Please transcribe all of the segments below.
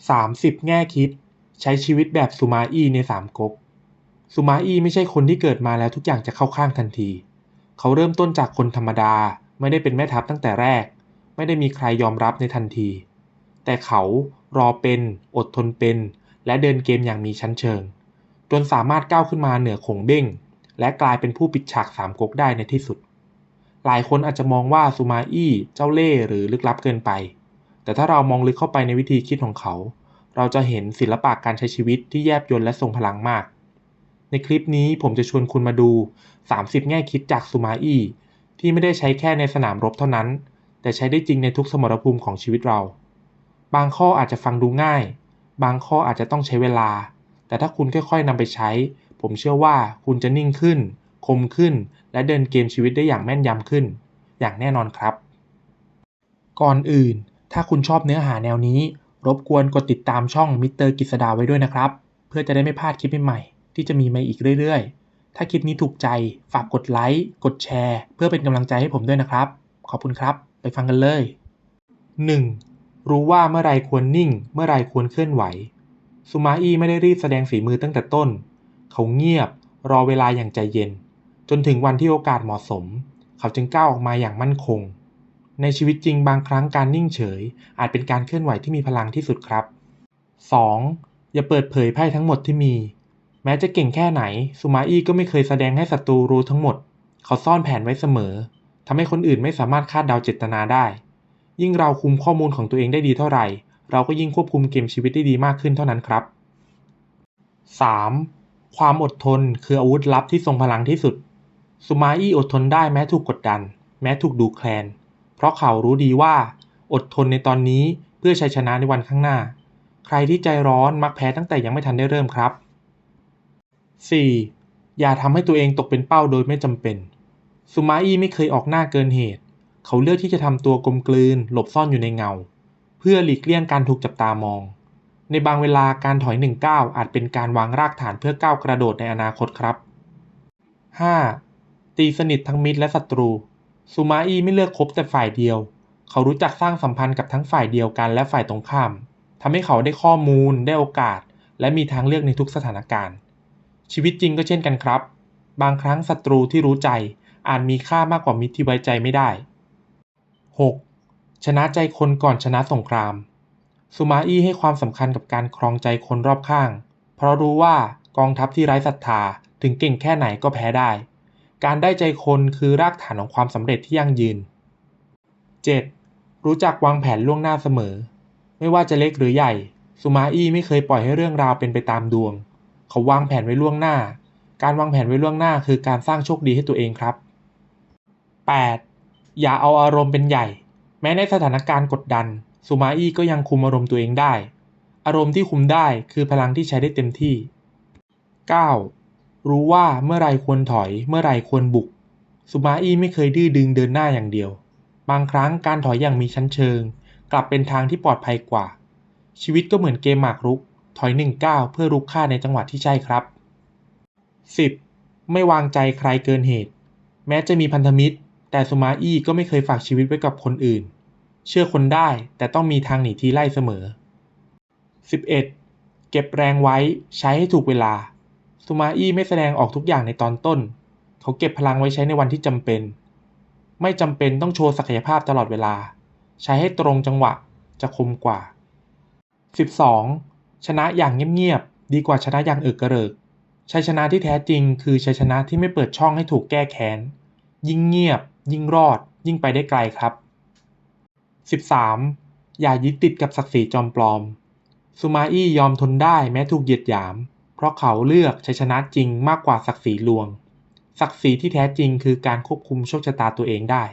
30แง่คิด ใช้ชีวิตแบบซูมาอี้ในสามก๊กซูมาอี้ไม่ใช่คนที่เกิดมาแล้วทุกอย่างจะเข้าข้างทันที เขาเริ่มต้นจากคนธรรมดา ไม่ได้เป็นแม่ทัพตั้งแต่แรก ไม่ได้มีใครยอมรับในทันที แต่เขารอเป็น อดทนเป็น และเดินเกมอย่างมีชั้นเชิง จนสามารถก้าวขึ้นมาเหนือขงเบ้ง และกลายเป็นผู้ปิดฉากสามก๊กได้ในที่สุด หลายคนอาจจะมองว่าซูมาอี้เจ้าเล่ห์หรือลึกลับเกินไป แต่ถ้าเรามองลึกเข้าไปในวิธีคิดของเขา เราจะเห็นศิลปะการใช้ชีวิตที่แยบยลและทรงพลังมาก ในคลิปนี้ผมจะชวนคุณมาดู 30 แง่คิดจากซูมาอี้ที่ไม่ได้ใช้แค่ในสนามรบเท่านั้น แต่ใช้ได้จริงในทุกสมรภูมิของชีวิตเรา บางข้ออาจจะฟังดูง่าย บางข้ออาจจะต้องใช้เวลา แต่ถ้าคุณค่อยๆนำไปใช้ ผมเชื่อว่าคุณจะนิ่งขึ้น คมขึ้น และเดินเกมชีวิตได้อย่างแม่นยำขึ้น อย่างแน่นอนครับ ก่อนอื่น ถ้าคุณชอบเนื้อหาแนวนี้ รบกวนกดติดตามช่องมิสเตอร์กิษดาไว้ด้วยนะครับ เพื่อจะได้ไม่พลาดคลิปใหม่ๆที่จะมีมาอีกเรื่อยๆ ถ้าคลิปนี้ถูกใจฝากกดไลค์กดแชร์ เพื่อเป็นกำลังใจให้ผมด้วยนะครับ ขอบคุณครับ ไปฟังกันเลย 1. รู้ว่าเมื่อไรควรนิ่ง เมื่อไรควรเคลื่อนไหวซูมาอี้ไม่ได้รีบแสดงฝีมือตั้งแต่ต้น เขาเงียบ รอเวลาอย่างใจเย็น จนถึงวันที่โอกาสเหมาะสม เขาจึงก้าวออกมาอย่างมั่นคง ในชีวิตจริงบางครั้งการนิ่งเฉย อาจเป็นการเคลื่อนไหวที่มีพลังที่สุดครับ 2. อย่าเปิดเผยไพ่ทั้งหมดที่มี แม้จะเก่งแค่ไหนซูมาอี้ก็ไม่เคยแสดงให้ศัตรูรู้ทั้งหมด เขาซ่อนแผนไว้เสมอทำให้คนอื่นไม่สามารถคาดเดาเจตนาได้ ยิ่งเราคุมข้อมูลของตัวเองได้ดีเท่าไหร่ เราก็ยิ่งควบคุมเกมชีวิตได้ดีมากขึ้นเท่านั้นครับ 3. ความอดทนคืออาวุธลับที่ทรงพลังที่สุดซูมาอี้อดทนได้แม้ถูกกดดัน แม้ถูกดูแคลน เพราะเขารู้ดีว่าอดทนในตอนนี้เพื่อชัยชนะในวันข้างหน้า ใครที่ใจร้อนมักแพ้ตั้งแต่ยังไม่ทันได้เริ่มครับ 4. อย่าทำให้ตัวเองตกเป็นเป้าโดยไม่จำเป็นซูมาอี้ไม่เคยออกหน้าเกินเหตุ เขาเลือกที่จะทำตัวกลมกลืน หลบซ่อนอยู่ในเงา เพื่อหลีกเลี่ยงการถูกจับตามอง ในบางเวลาการถอยหนึ่งก้าวอาจเป็นการวางรากฐานเพื่อก้าวกระโดดในอนาคตครับ 5. ตีสนิททั้งมิตรและศัตรู ซูมาอี้ไม่เลือกคบแต่ฝ่ายเดียว เขารู้จักสร้างสัมพันธ์กับทั้งฝ่ายเดียวกันและฝ่ายตรงข้ามทำให้เขาได้ข้อมูล ได้โอกาส และมีทางเลือกในทุกสถานการณ์ ชีวิตจริงก็เช่นกันครับ บางครั้งศัตรูที่รู้ใจอาจมีค่ามากกว่ามิตรที่ไว้ใจไม่ได้ 6. ชนะใจคนก่อนชนะสงคราม ซูมาอี้ให้ความสำคัญกับการครองใจคนรอบข้าง เพราะรู้ว่ากองทัพที่ไร้ศรัทธาถึงเก่งแค่ไหนก็แพ้ได้ การได้ใจคนคือรากฐานของความสำเร็จที่ยั่งยืน 7. รู้จักวางแผนล่วงหน้าเสมอ ไม่ว่าจะเล็กหรือใหญ่ซูมาอี้ไม่เคยปล่อยให้เรื่องราวเป็นไปตามดวง เขาวางแผนไว้ล่วงหน้า การวางแผนไว้ล่วงหน้าคือการสร้างโชคดีให้ตัวเองครับ 8. อย่าเอาอารมณ์เป็นใหญ่ แม้ในสถานการณ์กดดันซูมาอี้ก็ยังคุมอารมณ์ตัวเองได้ อารมณ์ที่คุมได้คือพลังที่ใช้ได้เต็มที่ 9. รู้ว่าเมื่อไรควรถอยเมื่อไรควรบุก ซูมาอี้ไม่เคยดื้อดึงเดินหน้าอย่างเดียว บางครั้งการถอยอย่างมีชั้นเชิง กลับเป็นทางที่ปลอดภัยกว่า ชีวิตก็เหมือนเกมหมากรุก ถอยหนึ่งก้าวเพื่อรุกค่าในจังหวะที่ใช่ครับ 10. ไม่วางใจใครเกินเหตุ แม้จะมีพันธมิตร แต่ซูมาอี้ก็ไม่เคยฝากชีวิตไว้กับคนอื่น เชื่อคนได้แต่ต้องมีทางหนีทีไล่เสมอ 11. เก็บแรงไว้ใช้ให้ถูกเวลา ซูมาอี้ไม่แสดงออกทุกอย่างในตอนต้น เขาเก็บพลังไว้ใช้ในวันที่จำเป็น ไม่จำเป็นต้องโชว์ศักยภาพตลอดเวลา ใช้ให้ตรงจังหวะจะคมกว่า 12. ชนะอย่างเงียบๆ ดีกว่าชนะอย่างเอิกกระเริก ชัยชนะที่แท้จริงคือชัยชนะที่ไม่เปิดช่องให้ถูกแก้แค้น ยิ่งเงียบ ยิ่งรอด ยิ่งไปได้ไกลครับ 13. อย่ายึดติดกับศักดิ์ศรีจอมปลอม ซูมาอี้ยอมทนได้แม้ถูกเหยียดหยาม เพราะเขาเลือกชัยชนะจริงมากกว่าศักดิ์ศรีลวง ศักดิ์ศรีที่แท้จริงคือการควบคุมโชคชะตาตัวเองได้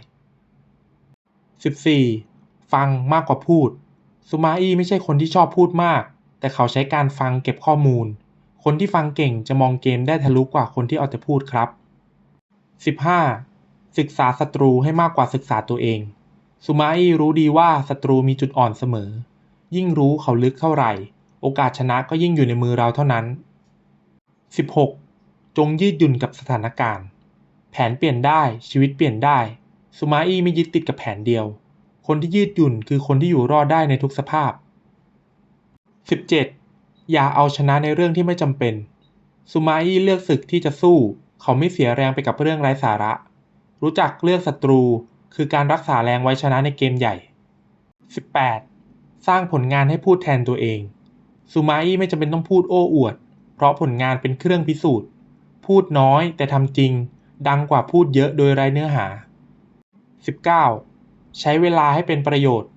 14. ฟังมากกว่าพูดซูมาอี้ไม่ใช่คนที่ชอบพูดมาก แต่เขาใช้การฟังเก็บข้อมูล คนที่ฟังเก่งจะมองเกมได้ทะลุกว่าคนที่เอาแต่พูดครับ 15. ศึกษาศัตรูให้มากกว่าศึกษาตัวเองซูมาอี้รู้ดีว่าศัตรูมีจุดอ่อนเสมอ ยิ่งรู้เขาลึกเท่าไหร่ โอกาสชนะก็ยิ่งอยู่ในมือเราเท่านั้น 16. จงยืดหยุ่นกับสถานการณ์ แผนเปลี่ยนได้ชีวิตเปลี่ยนได้ซูมาอี้ไม่ยึดติดกับแผนเดียว คนที่ยืดหยุ่นคือคนที่อยู่รอดได้ในทุกสภาพ 17. อย่าเอาชนะในเรื่องที่ไม่จำเป็นซูมาอี้เลือกศึกที่จะสู้ เขาไม่เสียแรงไปกับเรื่องไร้สาระ รู้จักเลือกศัตรูคือการรักษาแรงไว้ชนะในเกมใหญ่ 18. สร้างผลงานให้พูดแทนตัวเอง ซูมาอี้ไม่จำเป็นต้องพูดโอ้อวด ราะผลงานเป็นเครื่องพิสูจน์ พูดน้อยแต่ทำจริง ดังกว่าพูดเยอะโดยไร้เนื้อหา 19. ใช้เวลาให้เป็นประโยชน์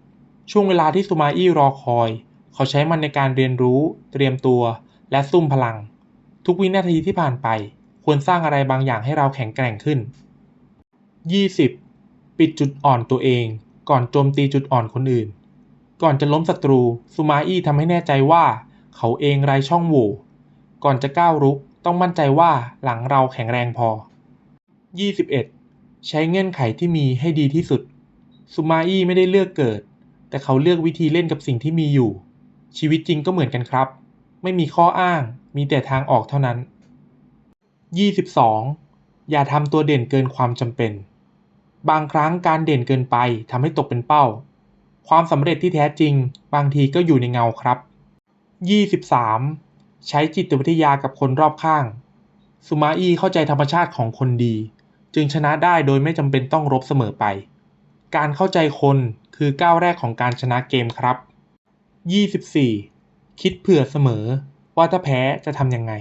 ช่วงเวลาที่ซูมาอี้รอคอย เขาใช้มันในการเรียนรู้ เตรียมตัว และซุ่มพลัง ทุกวินาทีที่ผ่านไป ควรสร้างอะไรบางอย่างให้เราแข็งแกร่งขึ้น 20. ปิดจุดอ่อนตัวเอง ก่อนโจมตีจุดอ่อนคนอื่น ก่อนจะล้มศัตรูซูมาอี้ทำให้แน่ใจว่า เขาเองไร้ช่องโหว่ ก่อนจะก้าวรุกต้องมั่นใจว่าหลังเราแข็งแรงพอ 21. ใช้เงื่อนไขที่มีให้ดีที่สุดซูมาอี้ไม่ได้เลือกเกิด แต่เขาเลือกวิธีเล่นกับสิ่งที่มีอยู่ ชีวิตจริงก็เหมือนกันครับ ไม่มีข้ออ้าง มีแต่ทางออกเท่านั้น 22. อย่าทำตัวเด่นเกินความจำเป็น บางครั้งการเด่นเกินไปทำให้ตกเป็นเป้า ความสำเร็จที่แท้จริง บางทีก็อยู่ในเงาครับ 23. ใช้จิตวิทยากับคนรอบข้าง ซูมาอี้เข้าใจธรรมชาติของคนดี จึงชนะได้โดยไม่จำเป็นต้องรบเสมอไป การเข้าใจคนคือก้าวแรกของการชนะเกมครับ 24. คิดเผื่อเสมอ ว่าถ้าแพ้จะทำยังไง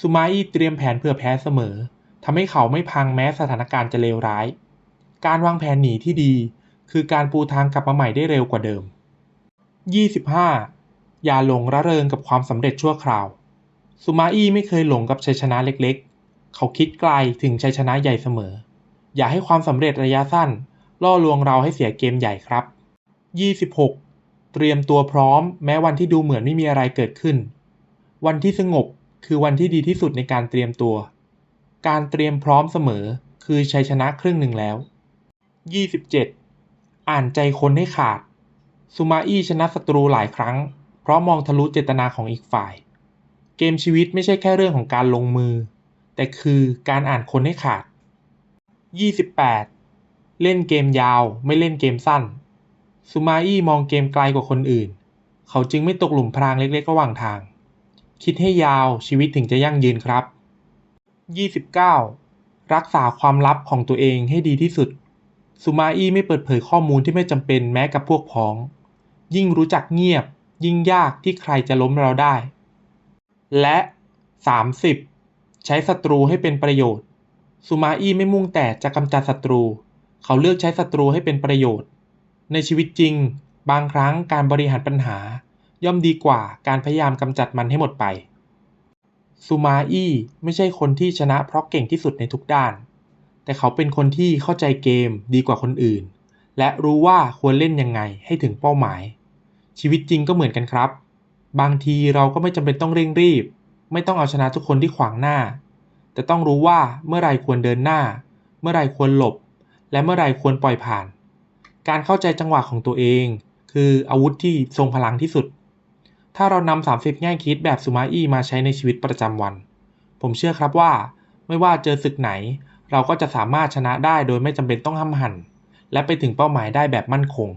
ซูมาอี้เตรียมแผนเผื่อแพ้เสมอทำให้เขาไม่พังแม้สถานการณ์จะเลวร้าย การวางแผนหนีที่ดี คือการปูทางกลับมาใหม่ได้เร็วกว่าเดิม 25. อย่าหลงระเริงกับความสำเร็จชั่วคราว ซูมาอี้ไม่เคยหลงกับชัยชนะเล็กๆ เขาคิดไกลถึงชัยชนะใหญ่เสมอ อย่าให้ความสำเร็จระยะสั้น ล่อลวงเราให้เสียเกมใหญ่ครับ 26. เตรียมตัวพร้อม แม้วันที่ดูเหมือนไม่มีอะไรเกิดขึ้น วันที่สงบคือวันที่ดีที่สุดในการเตรียมตัว การเตรียมพร้อมเสมอคือชัยชนะครึ่งหนึ่งแล้ว 27. อ่านใจคนให้ขาดซูมาอี้ชนะศัตรูหลายครั้ง เพราะมองทะลุเจตนาของอีกฝ่าย เกมชีวิตไม่ใช่แค่เรื่องของการลงมือ แต่คือการอ่านคนให้ขาด 28. เล่นเกมยาวไม่เล่นเกมสั้นซูมาอี้มองเกมไกลกว่าคนอื่น เขาจึงไม่ตกหลุมพรางเล็กๆระหว่างทาง คิดให้ยาวชีวิตถึงจะยั่งยืนครับ 29. รักษาความลับของตัวเองให้ดีที่สุดซูมาอี้ไม่เปิดเผยข้อมูลที่ไม่จำเป็นแม้กับพวกพ้อง ยิ่งรู้จักเงียบ ยิ่งยากที่ใครจะล้มเราได้ และ 30. ใช้ศัตรูให้เป็นประโยชน์ซูมาอี้ไม่มุ่งแต่จะกำจัดศัตรู เขาเลือกใช้ศัตรูให้เป็นประโยชน์ ในชีวิตจริง บางครั้งการบริหารปัญหา ย่อมดีกว่าการพยายามกำจัดมันให้หมดไปซูมาอี้ไม่ใช่คนที่ชนะเพราะเก่งที่สุดในทุกด้าน แต่เขาเป็นคนที่เข้าใจเกมดีกว่าคนอื่น และรู้ว่าควรเล่นยังไงให้ถึงเป้าหมาย ชีวิตจริงก็เหมือนกันครับ บางทีเราก็ไม่จำเป็นต้องเร่งรีบ ไม่ต้องเอาชนะทุกคนที่ขวางหน้า แต่ต้องรู้ว่าเมื่อไรควรเดินหน้า เมื่อไรควรหลบ และเมื่อไรควรปล่อยผ่าน การเข้าใจจังหวะของตัวเอง คืออาวุธที่ทรงพลังที่สุด ถ้าเรานำ30 แง่คิดแบบซูมาอี้มาใช้ในชีวิตประจำวัน ผมเชื่อครับว่า ไม่ว่าเจอศึกไหน เราก็จะสามารถชนะได้โดยไม่จำเป็นต้องห้ำหั่นและไปถึงเป้าหมายได้แบบมั่นคง